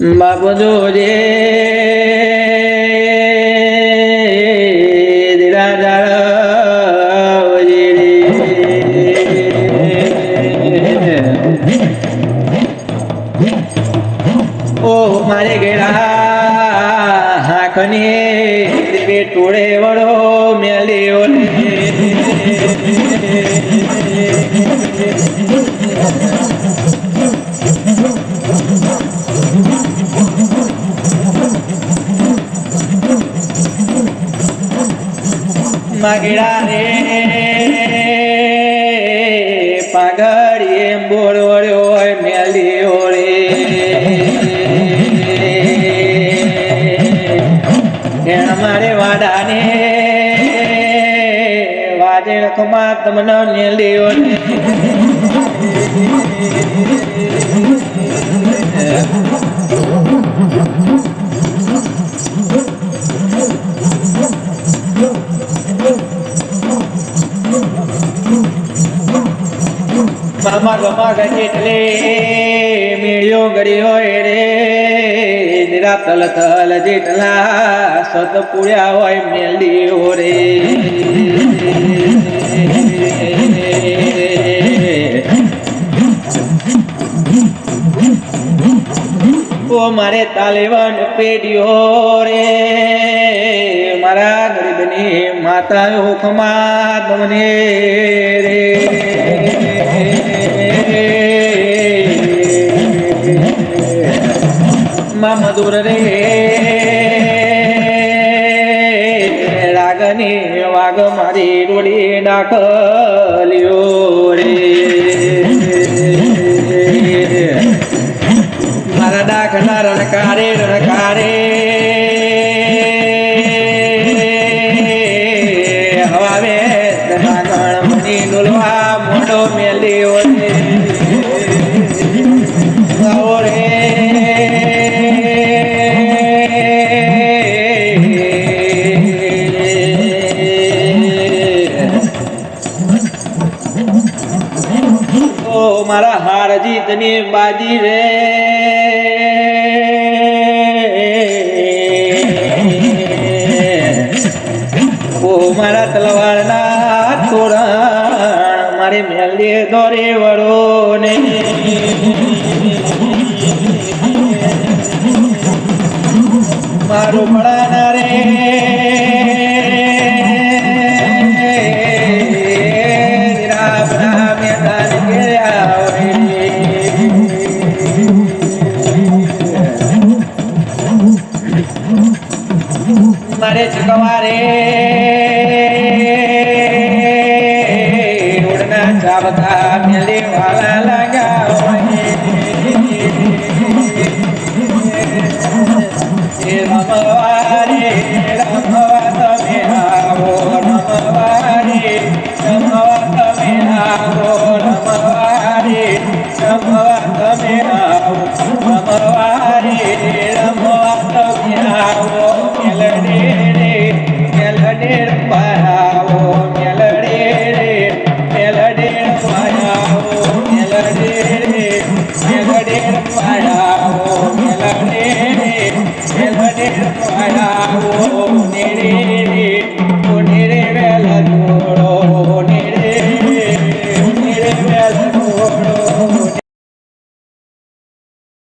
બાપુ જોજે દીરા રે. ઓ મારે ગેડા હાખની બે ટોળે વળો મેલ્યો માગેડા રે. પાઘડીએ બોળ વળ્યો હોય મેલી રે એણ મારે વાડાને વાજેણ ખમા તમને મેલ્યો રે મામા ગમા ગઈ એટલે મેળ્યો ગળ્યો રે. નિરા તલ તલ જેટલા સત પૂળ્યા હોય મેલ્યો રે. ઓ મારે તાલેવાન પેઢીઓ રે. મારા ગરીબની માતા ખમા તમને માં મધુર રે. રાગની વાગ મારી રોડી ડાકલ્યો રે. મારા ડાકના રણકારે રણકારે. હવાવે નાગણ મની ડોલવા મોટો મેલ્યો મારા હાર જીતની બાજી રે. ઓ મારા તલવારના તોરણ, મારે મેલે દોરે વળો ને મારું મળાના હોય. મારે ચકવારે